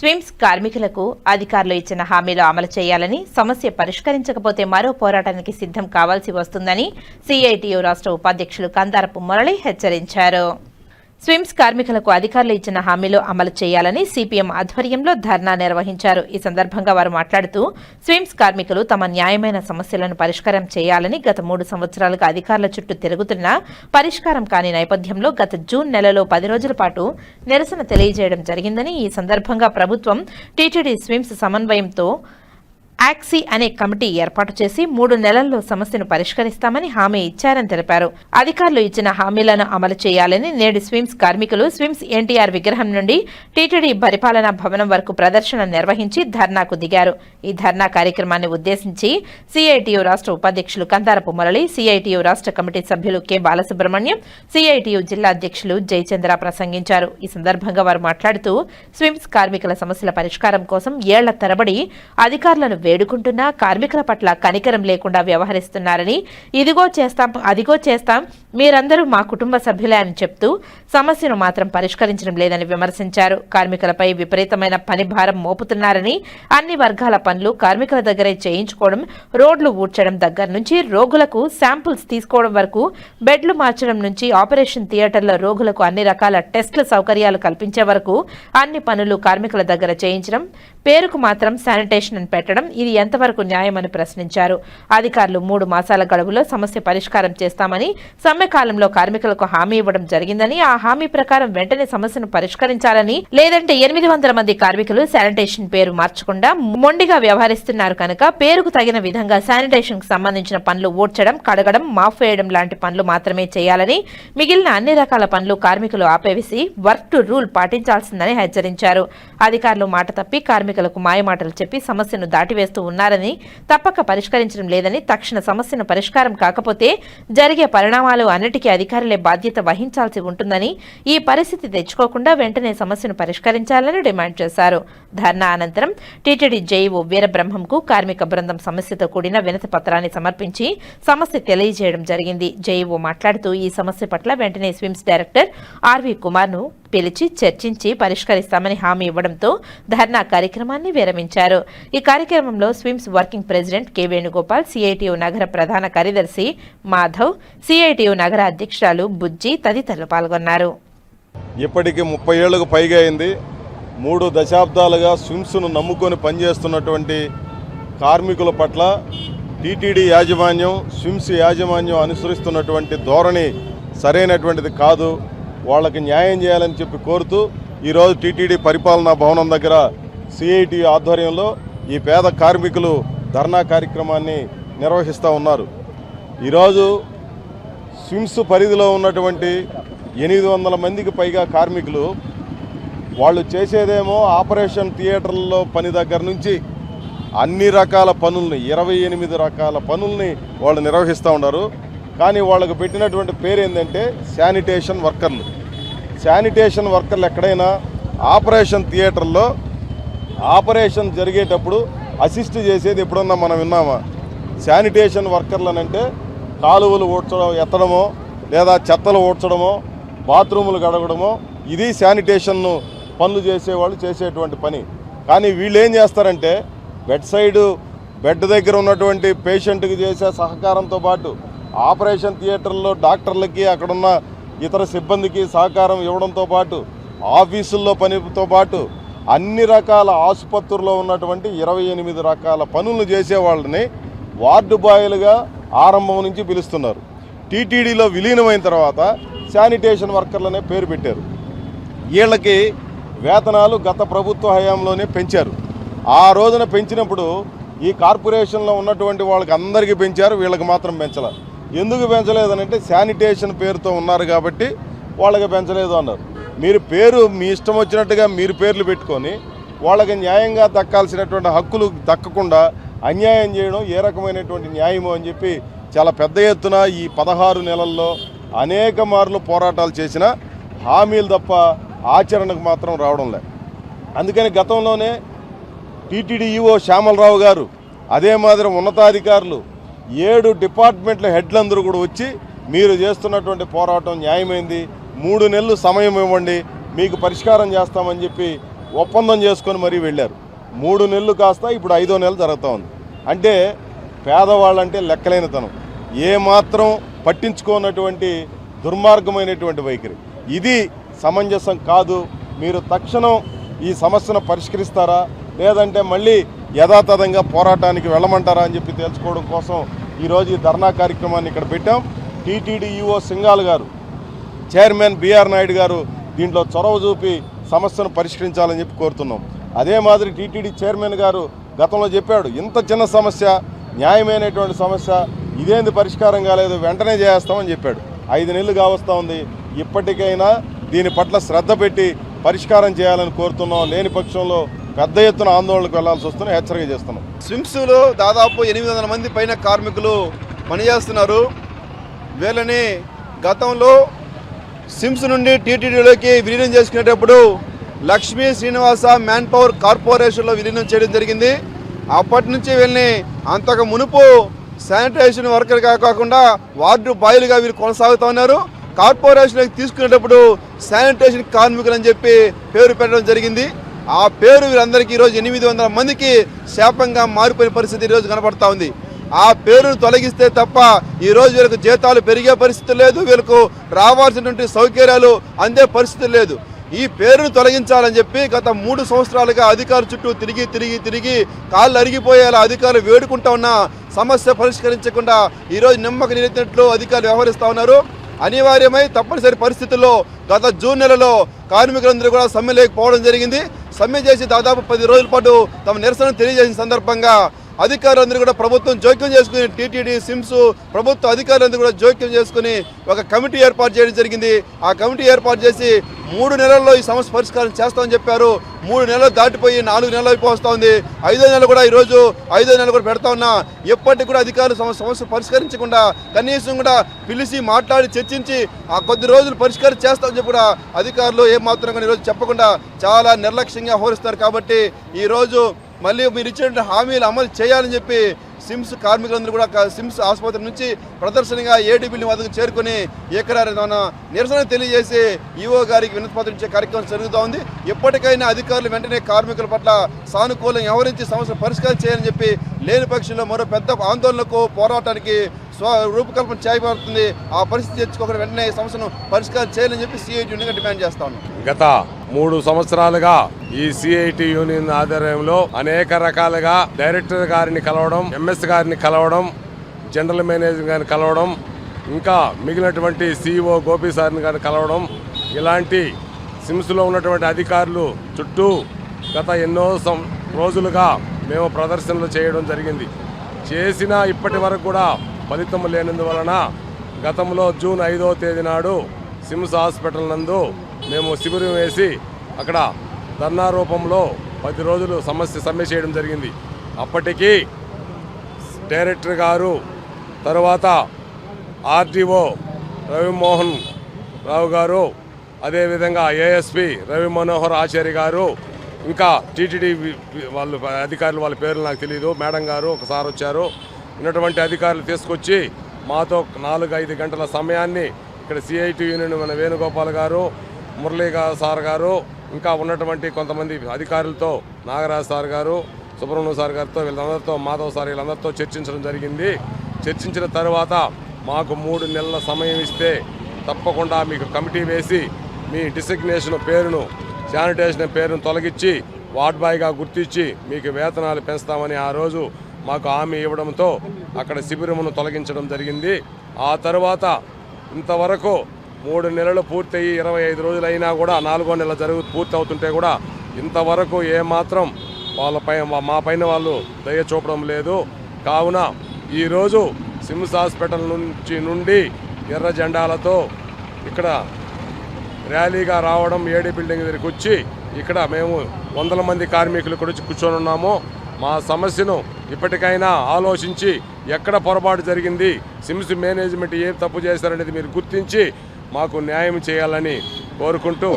స్విమ్స్ కార్మికులకు అధికారులు ఇచ్చిన హామీలు అమలు చేయాలని సమస్య పరిష్కరించకపోతే మరో పోరాటానికి సిద్ధం కావాల్సి వస్తుందని సిఐటియు రాష్ట్ర ఉపాధ్యక్షులు కందారపు మురళి హెచ్చరించారు. స్విమ్స్ కార్మికులకు అధికారులు ఇచ్చిన హామీలు అమలు చేయాలని సిపిఎం ఆధ్వర్యంలో ధర్నా నిర్వహించారు. ఈ సందర్భంగా వారు మాట్లాడుతూ స్విమ్స్ కార్మికులు తమ న్యాయమైన సమస్యలను పరిష్కారం చేయాలని గత మూడు సంవత్సరాలుగా అధికారుల చుట్టూ తిరుగుతున్న పరిష్కారం కాని నేపథ్యంలో గత జూన్ నెలలో పది రోజుల పాటు నిరసన తెలియజేయడం జరిగిందని ఈ సందర్భంగా ప్రభుత్వం టీటీడీ స్విమ్స్ సమన్వయంతో యాక్సీ అనే కమిటీ ఏర్పాటు చేసి మూడు నెలల్లో సమస్యను పరిష్కరిస్తామని హామీ ఇచ్చారని తెలిపారు. అధికారులు ఇచ్చిన హామీలను అమలు చేయాలని నేడు స్విమ్స్ కార్మికులు స్విమ్స్ ఎన్టీఆర్ విగ్రహం నుండి టీటీడీ పరిపాలనా భవనం వరకు ప్రదర్శన నిర్వహించి ధర్నాకు దిగారు. ఈ ధర్నా కార్యక్రమాన్ని ఉద్దేశించి సిఐటియు రాష్ట్ర ఉపాధ్యక్షులు కందారపు మురళి సిఐటియు రాష్ట్ర కమిటీ సభ్యులు కె. బాలసుబ్రహ్మణ్యం సిఐటియు జిల్లా అధ్యక్షులు జయచంద్ర ప్రసంగించారు. ఈ సందర్భంగా వారు మాట్లాడుతూ స్విమ్స్ కార్మికుల సమస్యల పరిష్కారం కోసం ఏళ్ళ తరబడి అధికారులను వేడుకుంటున్నా కార్మికుల పట్ల కనికరం లేకుండా వ్యవహరిస్తున్నారని ఇదిగో చేస్తాం అదిగో చేస్తాం మీరందరూ మా కుటుంబ సభ్యులే అని చెప్తూ సమస్యను మాత్రం పరిష్కరించడం లేదని విమర్శించారు. కార్మికులపై విపరీతమైన పని భారం మోపుతున్నారని అన్ని వర్గాల పనులు కార్మికుల దగ్గరే చేయించుకోవడం రోడ్లు ఊడ్చడం దగ్గర నుంచి రోగులకు శాంపుల్స్ తీసుకోవడం వరకు బెడ్లు మార్చడం నుంచి ఆపరేషన్ థియేటర్లో రోగులకు అన్ని రకాల టెస్టుల సౌకర్యాలు కల్పించే వరకు అన్ని పనులు కార్మికుల దగ్గర చేయించడం పేరుకు మాత్రం శానిటేషన్ పెట్టడం ఇది ఎంతవరకు న్యాయమని ప్రశ్నించారు. అధికారులు మూడు మాసాల గడువులో సమస్య పరిష్కారం చేస్తామని సమ్మె కాలంలో కార్మికులకు హామీ ఇవ్వడం జరిగిందని ఆ హామీ ప్రకారం వెంటనే సమస్యను పరిష్కరించాలని లేదంటే ఎనిమిది వందల మంది కార్మికులు శానిటేషన్ పేరు మార్చకుండా మొండిగా వ్యవహరిస్తున్నారు కనుక పేరుకు తగిన విధంగా శానిటేషన్కు సంబంధించిన పనులు ఊడ్చడం కడగడం మాఫ్ వేయడం లాంటి పనులు మాత్రమే చేయాలని మిగిలిన అన్ని రకాల పనులు కార్మికులు ఆపేసి వర్క్ టు రూల్ పాటించాల్సిందని హెచ్చరించారు. అధికారులు మాట తప్పి కార్మికులకు మాయమాటలు చెప్పి సమస్యను దాటి దాటివేస్తూ ఉన్నారని తప్పక పరిష్కరించడం లేదని తక్షణ సమస్యను పరిష్కారం కాకపోతే జరిగే పరిణామాలు అన్నిటికీ అధికారులే బాధ్యత వహించాల్సి ఉంటుందని ఈ పరిస్థితి తెచ్చుకోకుండా వెంటనే సమస్యను పరిష్కరించాలని డిమాండ్ చేశారు. ధర్నా అనంతరం టీటీడీ జేఈఓ వీరబ్రహ్మంకు కార్మిక బృందం సమస్యతో కూడిన వినతి పత్రాన్ని సమర్పించి సమస్య తెలియజేయడం జరిగింది. జేఈఓ మాట్లాడుతూ ఈ సమస్య పట్ల వెంటనే స్విమ్స్ డైరెక్టర్ ఆర్వి కుమార్ను పిలిచి చర్చించి పరిష్కరిస్తామని హామీ ఇవ్వడంతో ధర్నా కార్యక్రమాన్ని విరమించారు. ఈ కార్యక్రమంలో SVIMS working president K Venugopal CITU నగర ప్రధాన కార్యదర్శి మాధవ్ సిఐటియు నగర అధ్యక్షురాలు బుజ్జి తదితరులు పాల్గొన్నారు. ఇప్పటికి ముప్పై ఏళ్ళకు పైగా అయింది. మూడు దశాబ్దాలుగా స్విమ్స్ను నమ్ముకొని పనిచేస్తున్నటువంటి కార్మికుల పట్ల టీటీడీ యాజమాన్యం స్విమ్స్ యాజమాన్యం అనుసరిస్తున్నటువంటి ధోరణి సరైనటువంటిది కాదు. వాళ్ళకి న్యాయం చేయాలని చెప్పి కోరుతూ ఈరోజు టీటీడీ పరిపాలనా భవనం దగ్గర సిఐటి ఆధ్వర్యంలో ఈ పేద కార్మికులు ధర్నా కార్యక్రమాన్ని నిర్వహిస్తూ ఉన్నారు. ఈరోజు స్విమ్స్ పరిధిలో ఉన్నటువంటి ఎనిమిది వందల మందికి పైగా కార్మికులు వాళ్ళు చేసేదేమో ఆపరేషన్ థియేటర్లలో పని దగ్గర నుంచి అన్ని రకాల పనుల్ని ఇరవై ఎనిమిది రకాల పనుల్ని వాళ్ళు నిర్వహిస్తూ ఉన్నారు. కానీ వాళ్ళకు పెట్టినటువంటి పేరు ఏంటంటే శానిటేషన్ వర్కర్లు. శానిటేషన్ వర్కర్లు ఎక్కడైనా ఆపరేషన్ థియేటర్లో ఆపరేషన్ జరిగేటప్పుడు అసిస్ట్ చేసేది ఎప్పుడన్నా మనం విన్నామా? శానిటేషన్ వర్కర్లు అంటే కాలువలు ఊడ్చడం ఎత్తడమో లేదా చెత్తలు ఊడ్చడమో బాత్రూములు గడగడమో ఇది శానిటేషన్ను పనులు చేసేవాళ్ళు చేసేటువంటి పని. కానీ వీళ్ళు ఏం చేస్తారంటే బెడ్ సైడు బెడ్ దగ్గర ఉన్నటువంటి పేషెంట్కి చేసే సహకారంతో పాటు ఆపరేషన్ థియేటర్లో డాక్టర్లకి అక్కడున్న ఇతర సిబ్బందికి సహకారం ఇవ్వడంతో పాటు ఆఫీసుల్లో పనితో పాటు అన్ని రకాల ఆసుపత్రుల్లో ఉన్నటువంటి ఇరవై ఎనిమిది రకాల పనులను చేసేవాళ్ళని వార్డు బాయ్లుగా ఆరంభం నుంచి పిలుస్తున్నారు. టీటీడీలో విలీనమైన తర్వాత శానిటేషన్ వర్కర్లనే పేరు పెట్టారు. వీళ్ళకి వేతనాలు గత ప్రభుత్వ హయాంలోనే పెంచారు. ఆ రోజున పెంచినప్పుడు ఈ కార్పొరేషన్లో ఉన్నటువంటి వాళ్ళకి అందరికీ పెంచారు వీళ్ళకి మాత్రం పెంచలేదు ఎందుకు పెంచలేదనంటే శానిటేషన్ పేరుతో ఉన్నారు కాబట్టి వాళ్ళకి పెంచలేదు అన్నారు. మీరు పేరు మీ ఇష్టం వచ్చినట్టుగా మీరు పేర్లు పెట్టుకొని వాళ్ళకి న్యాయంగా దక్కాల్సినటువంటి హక్కులు దక్కకుండా అన్యాయం చేయడం ఏ రకమైనటువంటి న్యాయమో అని చెప్పి చాలా పెద్ద ఎత్తున ఈ పదహారు నెలల్లో అనేక మార్లు పోరాటాలు చేసిన హామీలు తప్ప ఆచరణకు మాత్రం రావడం లే అందుకని గతంలోనే టీటీడీఈఓ శ్యామలరావు గారు అదే మాదిరి ఉన్నతాధికారులు ఏడు డిపార్ట్మెంట్ల హెడ్లందరూ కూడా వచ్చి మీరు చేస్తున్నటువంటి పోరాటం న్యాయమైంది. మూడు నెలలు సమయం ఇవ్వండి. మీకు పరిష్కారం చేస్తామని చెప్పి ఒప్పందం చేసుకొని మరీ వెళ్ళారు. మూడు నెలలు కాస్త ఇప్పుడు ఐదో నెలలు జరుగుతూ ఉంది. అంటే పేదవాళ్ళంటే లెక్కలేనితనం. ఏమాత్రం పట్టించుకోనటువంటి దుర్మార్గమైనటువంటి వైఖరి. ఇది సమంజసం కాదు. మీరు తక్షణం ఈ సమస్యను పరిష్కరిస్తారా? లేదంటే మళ్ళీ యథాతథంగా పోరాటానికి వెళ్ళమంటారా అని చెప్పి తెలుసుకోవడం కోసం ఈరోజు ఈ ధర్నా కార్యక్రమాన్ని ఇక్కడ పెట్టాం. టీటీడీఈఓ సింగాల్ గారు చైర్మన్ బిఆర్ నాయుడు గారు దీంట్లో చొరవ చూపి సమస్యను పరిష్కరించాలని చెప్పి కోరుతున్నాం. అదే మాదిరి టీటీడీ చైర్మన్ గారు గతంలో చెప్పాడు ఇంత చిన్న సమస్య న్యాయమైనటువంటి సమస్య ఇదేంది పరిష్కారం కాలేదు వెంటనే చేస్తామని చెప్పాడు. ఐదు నెలలు కావస్తా ఉంది. ఇప్పటికైనా దీని పట్ల శ్రద్ధ పెట్టి పరిష్కారం చేయాలని కోరుతున్నాం. లేని పక్షంలో పెద్ద ఎత్తున ఆందోళనకు వెళ్ళాల్సి వస్తుందని హెచ్చరిక చేస్తున్నాం. స్విమ్స్లో దాదాపు ఎనిమిది వందల మంది పైన కార్మికులు పనిచేస్తున్నారు. వీళ్ళని గతంలో సిమ్స్ నుండి టీటీడీలోకి విలీనం చేసుకునేటప్పుడు లక్ష్మీ శ్రీనివాస మ్యాన్ పవర్ కార్పొరేషన్లో విలీనం చేయడం జరిగింది. అప్పటి నుంచి వీళ్ళని అంతకు మునుపు శానిటైజేషన్ వర్కర్గా కాకుండా వార్డు బాయ్లుగా వీళ్ళు కొనసాగుతూ ఉన్నారు. కార్పొరేషన్లోకి తీసుకునేటప్పుడు శానిటేషన్ కార్మికులు అని చెప్పి పేరు పెట్టడం జరిగింది. ఆ పేరు వీరందరికీ ఈరోజు ఎనిమిది వందల మందికి శాపంగా మారిపోయిన పరిస్థితి ఈరోజు కనపడతా ఉంది. ఆ పేరును తొలగిస్తే తప్ప ఈ రోజు వీళ్ళకు జీతాలు పెరిగే పరిస్థితి లేదు వీళ్ళకు రావాల్సినటువంటి సౌకర్యాలు అందే పరిస్థితి లేదు. ఈ పేరును తొలగించాలని చెప్పి గత మూడు సంవత్సరాలుగా అధికారుల చుట్టూ తిరిగి తిరిగి తిరిగి కాళ్ళు అరిగిపోయేలా అధికారులు వేడుకుంటా ఉన్న సమస్య పరిష్కరించకుండా ఈరోజు నిమ్మక నిలిచినట్లు అధికారులు వ్యవహరిస్తూ ఉన్నారు. అనివార్యమై తప్పనిసరి పరిస్థితుల్లో గత జూన్ నెలలో కార్మికులందరూ కూడా సమ్మె లేకపోవడం జరిగింది. సమ్మె చేసి దాదాపు పది రోజుల పాటు తమ నిరసన తెలియజేసిన సందర్భంగా అధికారులందరూ కూడా ప్రభుత్వం జోక్యం చేసుకుని టీటీడీ సిమ్స్ ప్రభుత్వ అధికారులందరూ కూడా జోక్యం చేసుకుని ఒక కమిటీ ఏర్పాటు చేయడం జరిగింది. ఆ కమిటీ ఏర్పాటు చేసి మూడు నెలల్లో ఈ సమస్య పరిష్కారం చేస్తామని చెప్పారు. మూడు నెలలు దాటిపోయి నాలుగు నెలలు అయిపోతా ఉంది ఐదో నెలలు కూడా ఈరోజు ఐదో నెలలు కూడా పెడతా ఉన్నా. ఎప్పటికి కూడా అధికారులు సమస్య పరిష్కరించకుండా కనీసం కూడా పిలిచి మాట్లాడి చర్చించి ఆ కొద్ది రోజులు పరిష్కారం చేస్తామని చెప్పి కూడా అధికారులు ఏమాత్రం కూడా ఈరోజు చెప్పకుండా చాలా నిర్లక్ష్యంగా హోరిస్తారు. కాబట్టి ఈరోజు మళ్ళీ మీరు ఇచ్చినటువంటి హామీలు అమలు చేయాలని చెప్పి సిమ్స్ కార్మికులందరూ కూడా సిమ్స్ ఆసుపత్రి నుంచి ప్రదర్శనగా ఏడీ వద్దకు చేరుకుని ఇక్కడ నిరసన తెలియజేసి ఈఓ గారికి వినతిపత్రం ఇచ్చే కార్యక్రమం జరుగుతూ ఉంది ఎప్పటికైనా అధికారులు వెంటనే కార్మికుల పట్ల సానుకూలం వ్యవహరించి సమస్య పరిష్కారం చేయాలని చెప్పి లేని పక్షంలో మరో పెద్ద ఆందోళనకు పోరాటానికి స్వ రూపకల్పన చేయబడుతుంది ఆ పరిస్థితి తెచ్చుకోకుండా వెంటనే సమస్యను పరిష్కారం చేయాలని చెప్పి సిఐటి డిమాండ్ చేస్తాను గత మూడు సంవత్సరాలుగా ఈ సిఐటి యూనియన్ ఆధ్వర్యంలో అనేక రకాలుగా డైరెక్టర్ గారిని కలవడం ఎంఎస్ గారిని కలవడం జనరల్ మేనేజర్ గారిని కలవడం ఇంకా మిగిలినటువంటి సిఇఓ గోపి సార్ని గారిని కలవడం ఇలాంటి సిమ్స్లో ఉన్నటువంటి అధికారులు చుట్టూ గత ఎన్నో సం రోజులుగా మేము ప్రదర్శనలు చేయడం జరిగింది. చేసిన ఇప్పటి వరకు కూడా ఫలితం లేనందువలన గతంలో జూన్ ఐదో తేదీ నాడు సిమ్స్ హాస్పిటల్ నందు మేము శిబిరం వేసి అక్కడ ధర్నా రూపంలో పది రోజులు సమస్య సమ్మె చేయడం జరిగింది. అప్పటికీ డైరెక్టర్ గారు తరువాత ఆర్డీఓ రవిమోహన్ రావు గారు అదేవిధంగా ఏఎస్పి రవి మనోహర్ ఆచార్య గారు ఇంకా టీటీడీ వాళ్ళు అధికారులు వాళ్ళ పేర్లు నాకు తెలియదు మేడం గారు ఒకసారి వచ్చారు. ఉన్నటువంటి అధికారులు తీసుకొచ్చి మాతో నాలుగు ఐదు గంటల సమయాన్ని ఇక్కడ సిఐటి యూనియన్ మన వేణుగోపాల్ గారు మురళీ సార్ గారు ఇంకా ఉన్నటువంటి కొంతమంది అధికారులతో నాగరాజ్ సార్ గారు సుబ్రహ్మణ్యం సార్ గారితో వీళ్ళందరితో మాధవ్ సార్ వీళ్ళందరితో చర్చించడం జరిగింది. చర్చించిన తర్వాత మాకు మూడు నెలల సమయం ఇస్తే తప్పకుండా మీకు కమిటీ వేసి మీ డిసిగ్నేషన్ పేరును శానిటేషన్ పేరును తొలగించి వార్డ్ బాయ్గా గుర్తించి మీకు వేతనాలు పెంచుతామని ఆ రోజు మాకు హామీ ఇవ్వడంతో అక్కడ శిబిరమును తొలగించడం జరిగింది. ఆ తర్వాత ఇంతవరకు మూడు నెలలు పూర్తయి ఇరవై ఐదు రోజులు అయినా కూడా నాలుగో నెల జరుగు పూర్తి అవుతుంటే కూడా ఇంతవరకు ఏమాత్రం వాళ్ళపై మా- మా పైన వాళ్ళు దయ చూపడం లేదు. కావున ఈరోజు సిమ్స్ హాస్పిటల్ నుంచి నుండి ఎర్ర జెండాలతో ఇక్కడ ర్యాలీగా రావడం ఏడీ బిల్డింగ్ దగ్గరికి వచ్చి ఇక్కడ మేము వందల మంది కార్మికులు కూడా కూర్చొని ఉన్నాము. మా సమస్యను ఇప్పటికైనా ఆలోచించి ఎక్కడ పొరపాటు జరిగింది సిమ్స్ మేనేజ్మెంట్ ఏం తప్పు చేశారనేది మీరు గుర్తించి మాకు న్యాయం చేయాలని కోరుకుంటూ